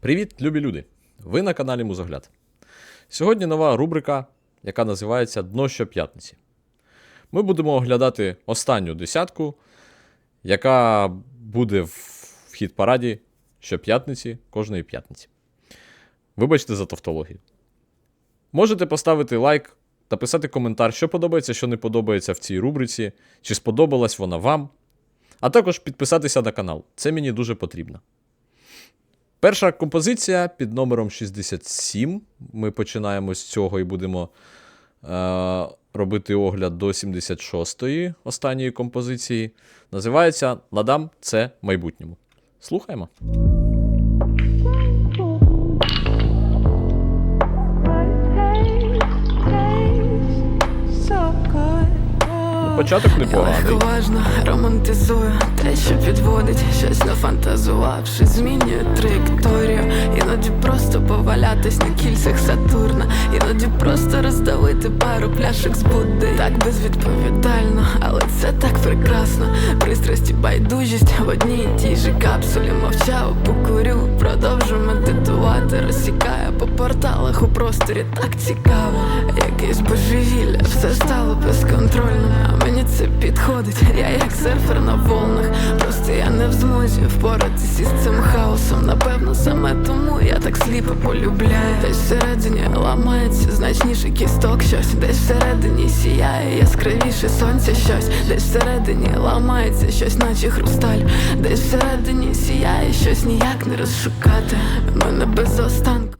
Привіт, любі люди! Ви на каналі Музогляд. Сьогодні нова рубрика, яка називається Дно щоп'ятниці. Ми будемо оглядати останню десятку, яка буде в в хіт-параді щоп'ятниці кожної п'ятниці. Вибачте за тавтологію. Можете поставити лайк та писати коментар, що подобається, що не подобається в цій рубриці, чи сподобалась вона вам. А також підписатися на канал. Це мені дуже потрібно. Перша композиція під номером 67. Ми починаємо з цього і будемо е, робити огляд до 76-ї останньої композиції. Називається Надам це майбутньому. Слухаємо. Початок непоганий. легковажно романтизую те, що підводить, щось нафантазувавши, змінює траєкторію. Іноді просто повалятись на кільцях Сатурна, іноді просто роздавити пару пляшок з Будди. Так безвідповідально, але це так прекрасно. Пристрасті, байдужість в одній тій же капсулі мовчав, покурю, продовжу медитувати, розсікає по порталах у просторі так цікаво. Якесь божевілля, все стало безконтрольним. Мені це підходить, я як серфер на волнах. Просто я не в змозі впоратись із цим хаосом. Напевно, саме тому я так сліпо полюбляю. Десь всередині ламається значніше кісток щось, десь всередині сіяє яскравіше сонця щось, десь всередині ламається щось, наче хрусталь, десь всередині сіяє щось ніяк не розшукати. Мене без останку.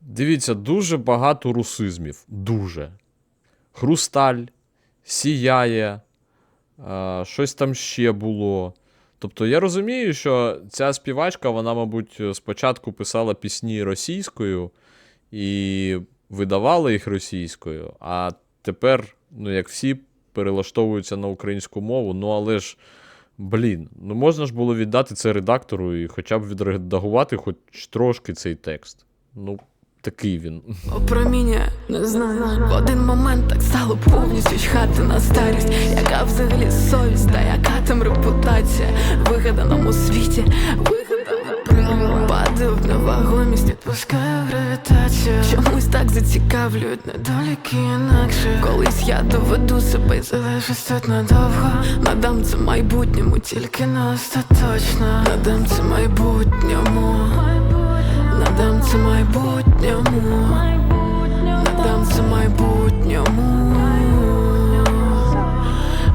Дивіться, дуже багато русизмів. Дуже. Хрусталь, сіяє, а, щось там ще було. Тобто я розумію, що ця співачка, вона, мабуть, спочатку писала пісні російською і видавала їх російською, а тепер, ну, як всі, перелаштовуються на українську мову. Ну, але ж, блін, ну можна ж було віддати це редактору і хоча б відредагувати хоч трошки цей текст. Ну, такий він. Опроміння, не знаю, в один момент так стало повністю чхати на старість, яка взагалі совість, та яка там репутація в вигаданому світі, вигадане правило, падаю в невагомість, відпускаю гравітацію. Чомусь так зацікавлюють недоліки інакше. Колись я доведу себе і залишусь тут надовго. Надам це майбутньому, тільки не остаточно. Надам це майбутньому. Надам це майбутньому, надам це майбутньому,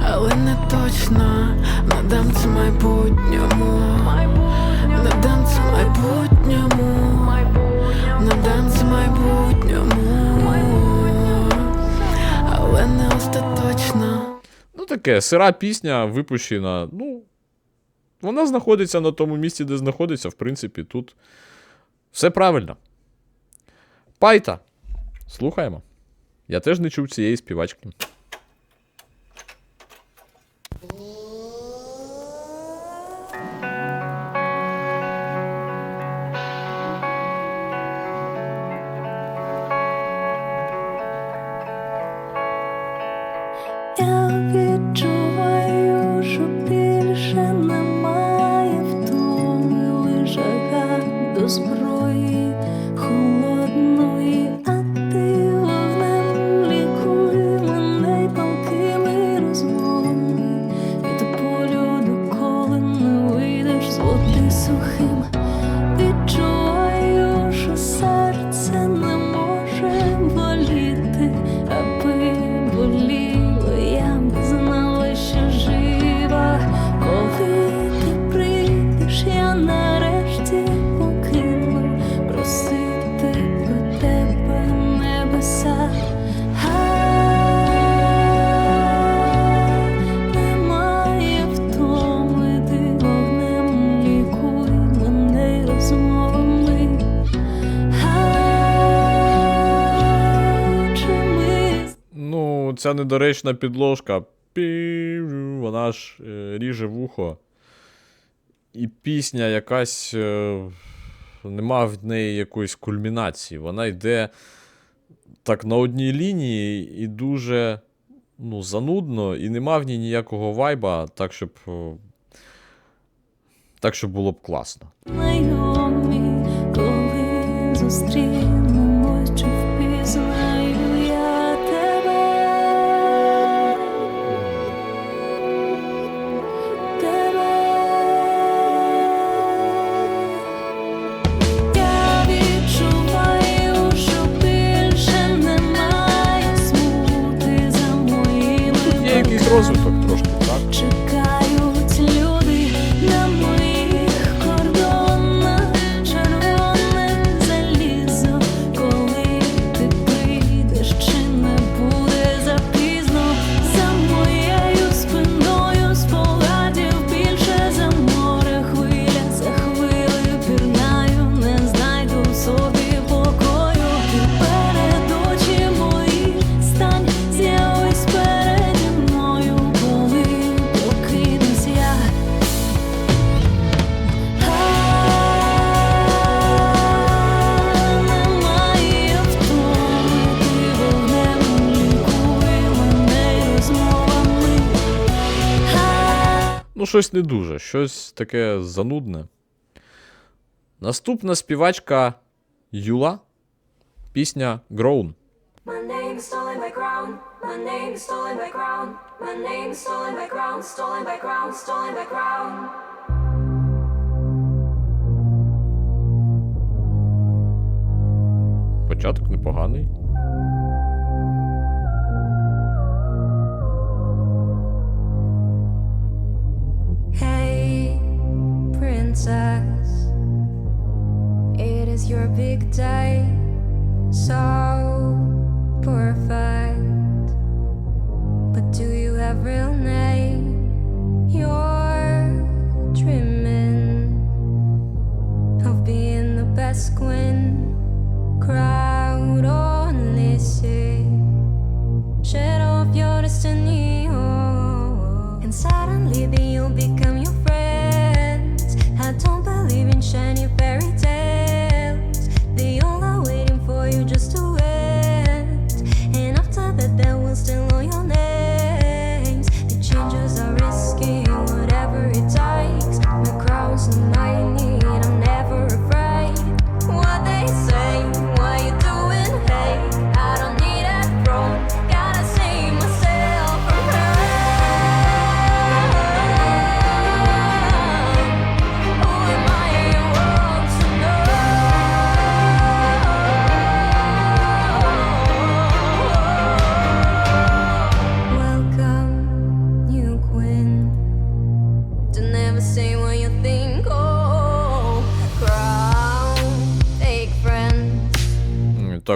але не точно, надам це майбутньому, надам це майбутньому, надам це майбутньому, але не остаточно. Ну, таке, сира пісня випущена. Ну, вона знаходиться на тому місці, де знаходиться, в принципі, тут все правильно. Пайта. Слухаємо. Я теж не чув цієї співачки. Ця недоречна підложка. Пі, Вона ж е, ріже вухо. І пісня якась. Е, нема в неї якоїсь кульмінації. Вона йде так на одній лінії і дуже ну, занудно, і нема в ній ніякого вайба, так, щоб. е, Так, щоб було б класно. знайомі, щось не дуже, щось таке занудне. Наступна співачка Юла. Пісня Grown. My name is stolen by crown. My name is stolen by crown. My name is stolen by crown. Stolen by crown. Stolen by crown. Початок непоганий. Hey, princess, it is your big day, so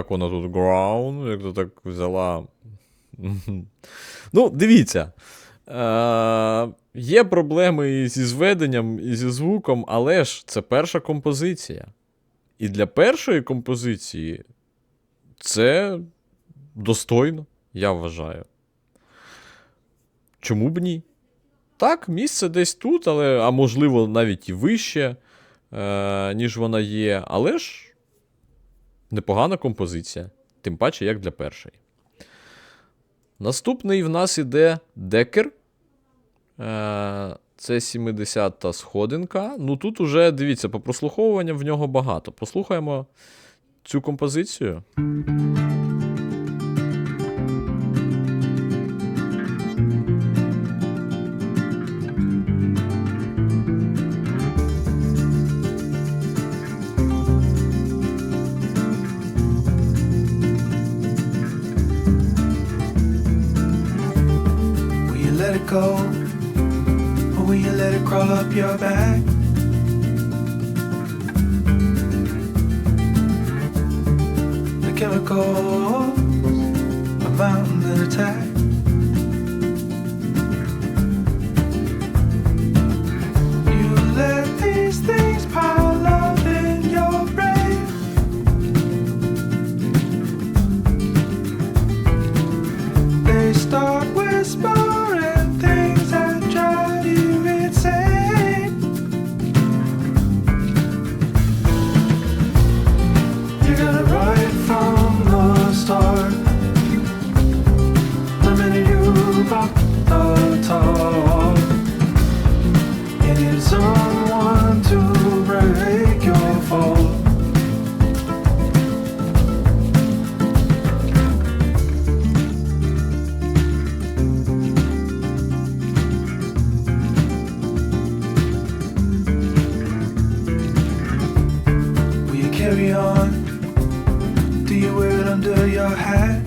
Так вона тут Grown, як то так взяла. Ну, дивіться. Е, є проблеми і зі зведенням, і зі звуком, але ж це перша композиція. І для першої композиції це достойно, я вважаю. Чому б ні? Так, місце десь тут, але, а можливо, навіть і вище, е, ніж вона є. Але ж непогана композиція. Тим паче, як для першої. Наступний в нас іде Декер. Е, Це 70-та сходинка. Ну тут уже, дивіться, по прослуховуванням в нього багато. Послухаємо цю композицію. Carry on? Do you wear it under your hat?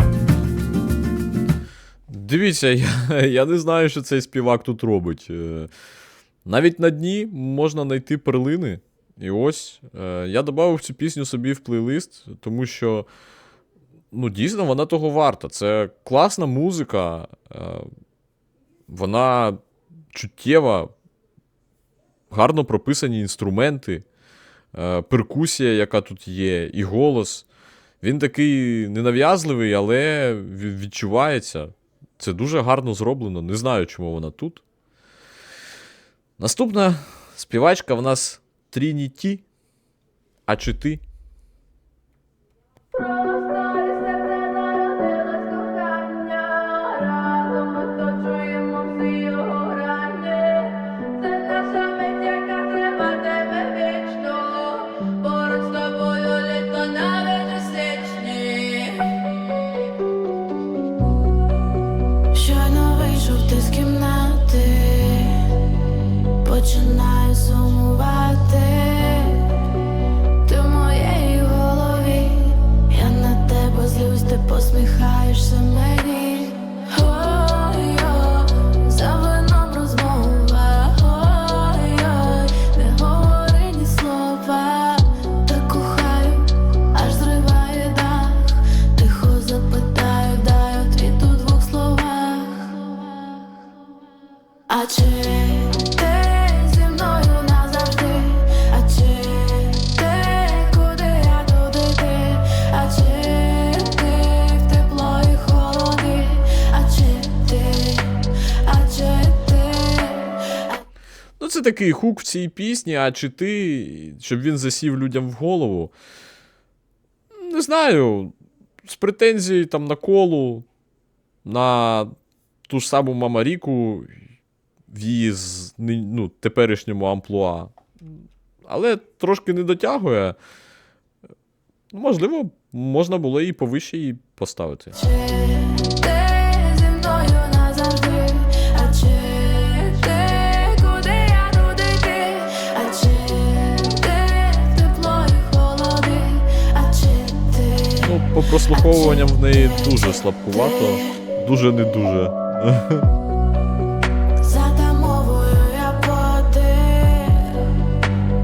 Дивіться, я, я не знаю, що цей співак тут робить. Е, Навіть на дні можна знайти перлини. І ось е, я додав цю пісню собі в плейлист, тому що ну, дійсно вона того варта. Це класна музика, е, вона чуттєва, гарно прописані інструменти, перкусія, яка тут є, і голос. Він такий ненав'язливий, але відчувається. Це дуже гарно зроблено. Не знаю, чому вона тут. Наступна співачка в нас Трініті. А чи ти? Такий хук в цій пісні, а чи ти, щоб він засів людям в голову. Не знаю, з претензій там на колу, на ту ж саму Мамаріку в її ну, теперішньому амплуа. Але трошки не дотягує. Можливо, можна було і повище її поставити. Прослуховуванням в неї дуже слабкувато, дуже не дуже. Затамовую я подих,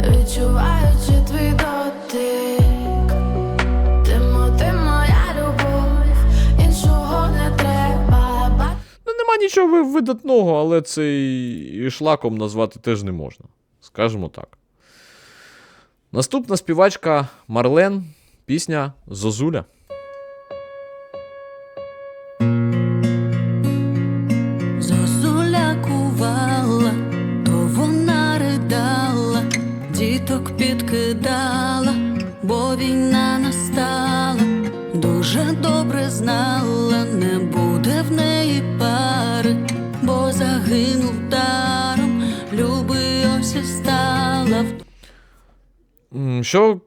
відчуваючи твій дотик. Ти, мо- ти моя любов, іншого не треба. Ба- Ну, нема нічого видатного, але це і шлаком назвати теж не можна. Скажімо так. Наступна співачка Марлен, пісня. Зозуля Що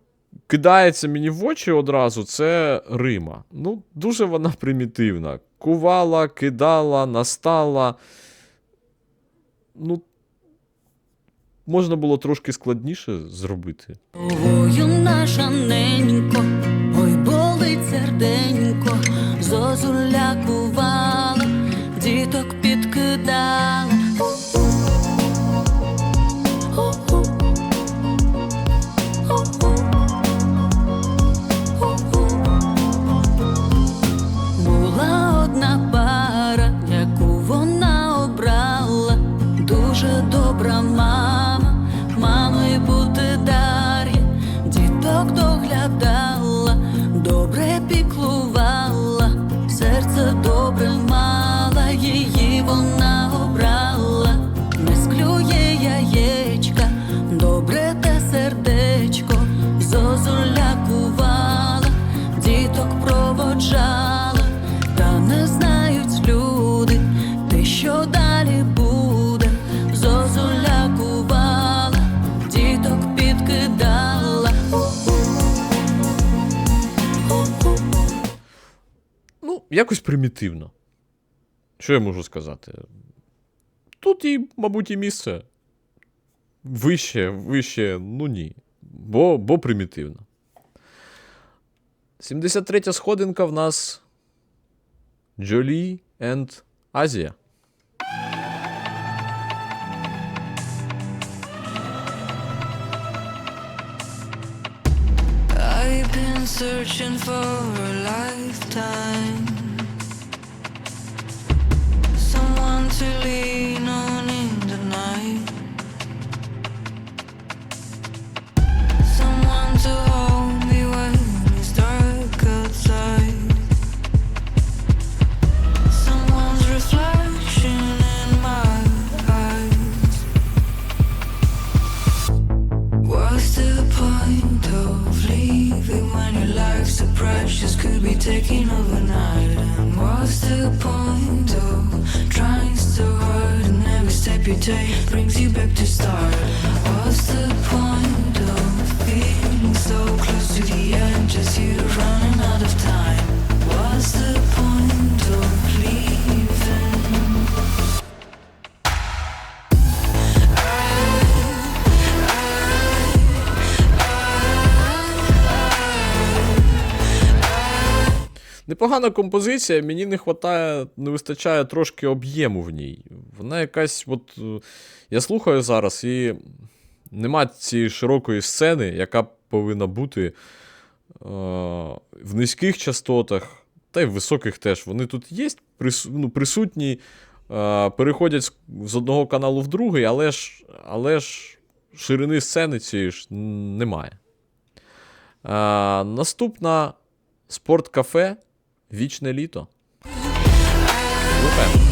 кидається мені в очі одразу, це Рима. Ну, дуже вона примітивна. Кувала, кидала, настала. Ну, можна було трошки складніше зробити. Ой, наша ненько, ой, болить серденько, якось примітивно. Що я можу сказати? Тут і, мабуть, і місце. Вище, вище, ну ні. Бо, бо примітивно. 73 сходинка в нас Джолі енд Азія. I've been searching for a lifetime. Someone to lean on in the night. Someone to hold me when it's dark outside. Someone's reflection in my eyes. What's the point of leaving when your life's precious could be taken overnight? And what's the point of so hard and every step you take brings you back to start? What's the point Непогана композиція, мені не хватає, не вистачає трошки об'єму в ній. Вона якась, от. е, Я слухаю зараз, і нема цієї широкої сцени, яка повинна бути е, в низьких частотах, та й в високих теж. Вони тут є, ну, присутні, е, переходять з одного каналу в другий, але ж, але ж ширини сцени цієї ж немає. Е, наступна спорткафе Вічне літо. Слухаємо.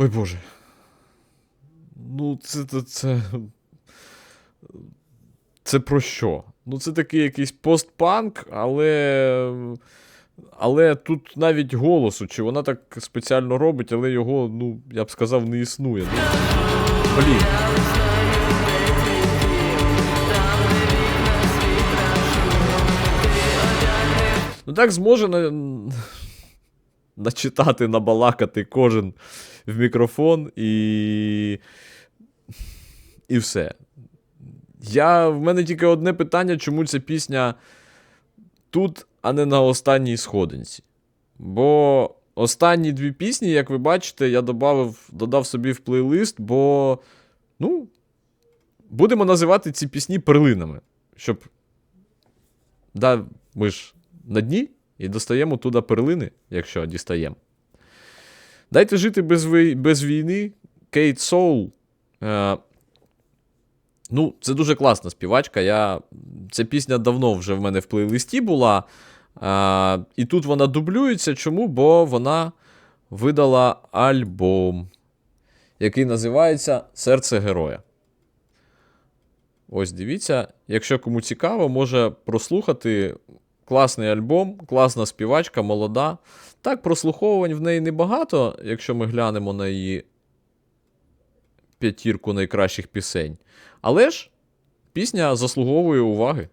Ой Боже. Ну, це, це, це. Це про що? Ну, це такий якийсь постпанк, але. Але тут навіть голосу, чи вона так спеціально робить, але його, ну, я б сказав, не існує. Ну, блін. Ну так зможе на... начитати, набалакати кожен в мікрофон і. І все. Я, в мене тільки одне питання, чому ця пісня тут, а не на останній сходинці. Бо останні дві пісні, як ви бачите, я додав, додав собі в плейлист, бо, ну, будемо називати ці пісні перлинами. Щоб. Да, ми ж на дні і достаємо туди перлини, якщо дістаємо. Дайте жити без, ви... без війни. Кейт Соул. Е... Ну, це дуже класна співачка. Я... Ця пісня давно вже в мене в плейлисті була. Е... І тут вона дублюється. Чому? Бо вона видала альбом, який називається Серце героя. Ось дивіться, якщо кому цікаво, може прослухати класний альбом, класна співачка, молода. Так, прослуховувань в неї небагато, якщо ми глянемо на її п'ятірку найкращих пісень. Але ж пісня заслуговує уваги.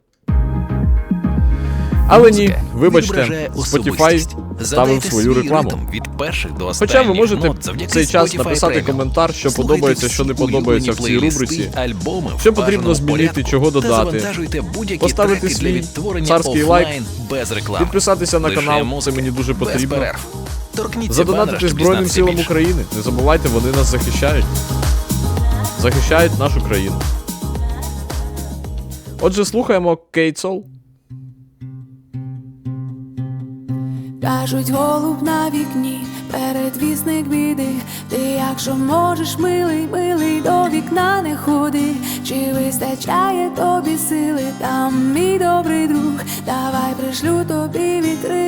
Але ні, вибачте, Spotify. Ставив свою рекламу. ритм від перших до Хоча ви можете нот в цей час Spotify написати Premium. коментар, що Слухайте подобається, що не подобається в цій рубриці. альбоми Що потрібно змінити, порядку чого додати. Поставити свій царський лайк. без реклами. Підписатися на канал, це мені дуже потрібно. Задонатити Збройним силам. України. Не забувайте, вони нас захищають. Захищають нашу країну. Отже, слухаємо Кейт Кажуть, голуб на вікні, передвісник біди. Ти, якщо можеш, милий, милий, до вікна не ходи. Чи вистачає тобі сили, там мій добрий друг. Давай пришлю тобі вітрила,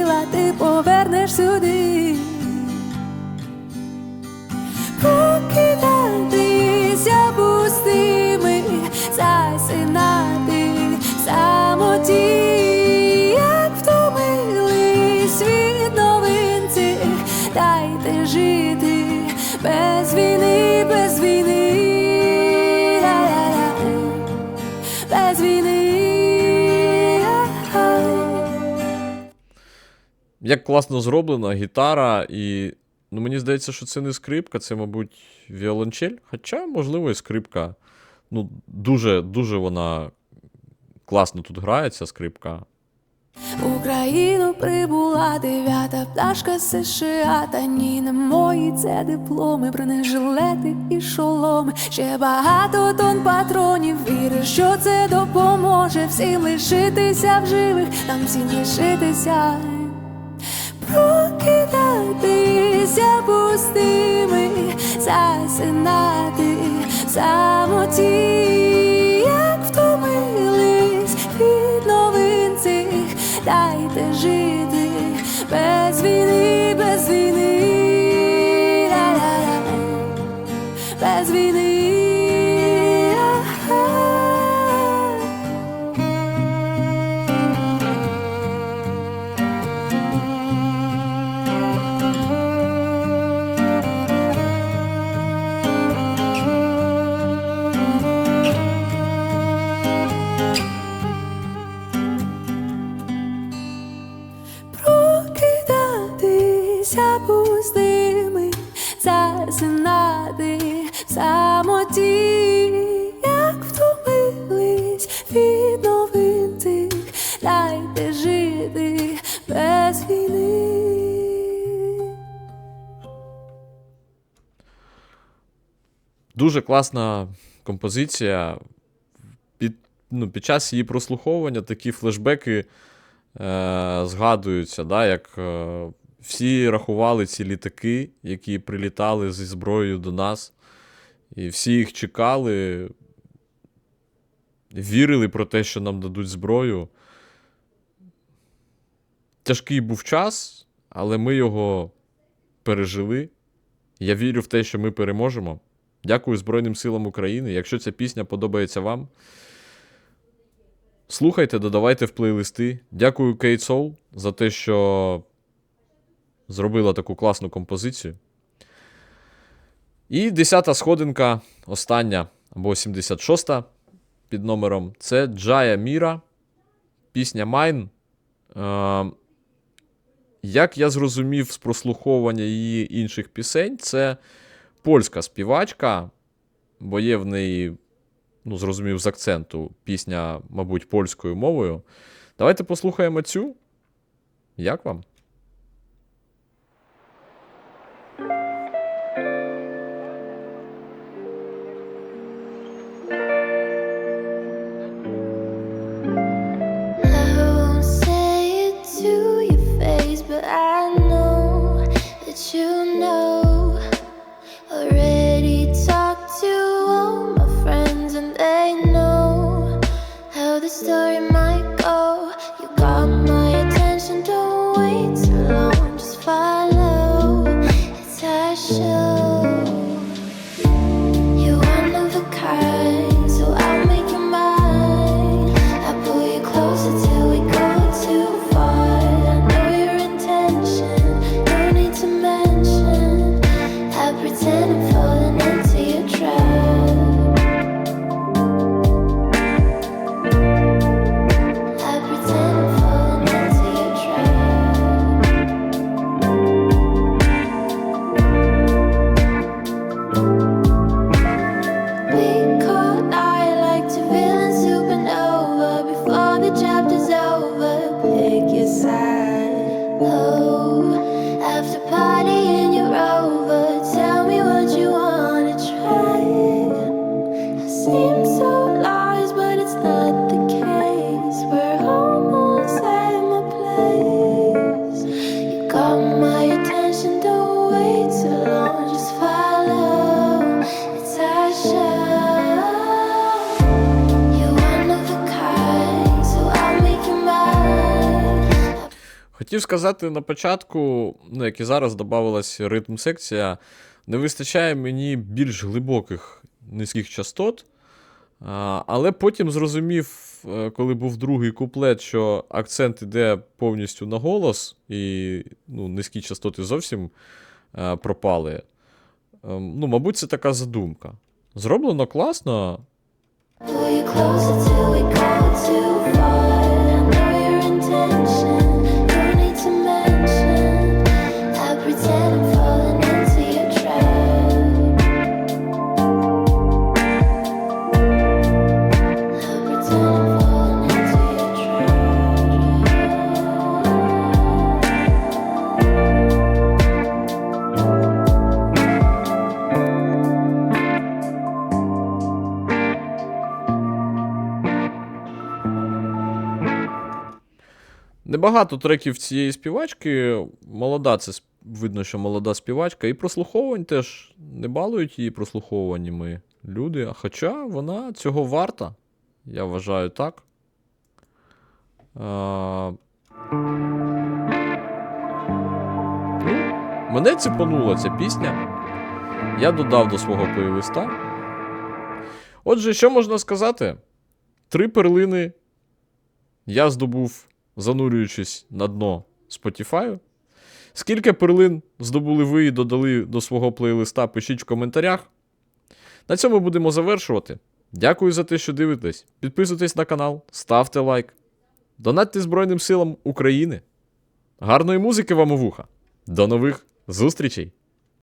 Як класно зроблена гітара, і ну, мені здається, що це не скрипка, це, мабуть, віолончель. Хоча, можливо, і скрипка. Ну, дуже, дуже вона класно тут грає, ця скрипка. Україну прибула дев'ята пташка США Та ні, не мої, це дипломи, бронежилети і шоломи. Ще багато тонн патронів, віриш, що це допоможе всім лишитися в живих, нам всім лишитися. Прокидатися пустими, засинати самоті, як втомились від новин цих, дайте жити без війни, без війни. Засинати в самоті, як втомились від новин тих, дайте жити без війни. Дуже класна композиція. Під, ну, під час її прослуховування такі флешбеки е, згадуються, да, як е, всі рахували ці літаки, які прилітали зі зброєю до нас. І всі їх чекали, вірили про те, що нам дадуть зброю. Тяжкий був час, але ми його пережили. Я вірю в те, що ми переможемо. Дякую Збройним силам України. Якщо ця пісня подобається вам, слухайте, додавайте в плейлисти. Дякую Кейт Soul за те, що зробила таку класну композицію. І десята сходинка, остання, або 76-та під номером. Це Джая Міра, пісня Майн. Е, як я зрозумів з прослуховування її інших пісень, це польська співачка, бо є в неї, ну, зрозумів, з акценту пісня, мабуть, польською мовою. Давайте послухаємо цю. Як вам? Сказати на початку, ну, як і зараз додавалась ритм секція, не вистачає мені більш глибоких низьких частот. Але потім зрозумів, е, коли був другий куплет, що акцент іде повністю на голос, і ну, низькі частоти зовсім е, пропали. Ем, ну, мабуть, це така задумка. Зроблено класно, Небагато треків цієї співачки. Молода, це видно, що молода співачка. І прослуховувань теж не балують її прослуховуваннями люди. Хоча вона цього варта. Я вважаю так. А... Мене цепанула ця пісня. Я додав до свого плейлиста. Отже, що можна сказати? Три перлини я здобув, занурюючись на дно Spotify. Скільки перлин здобули ви і додали до свого плейлиста, пишіть в коментарях. На цьому будемо завершувати. Дякую за те, що дивитесь. Підписуйтесь на канал, ставте лайк. Донатьте Збройним силам України. Гарної музики вам у вуха! До нових зустрічей!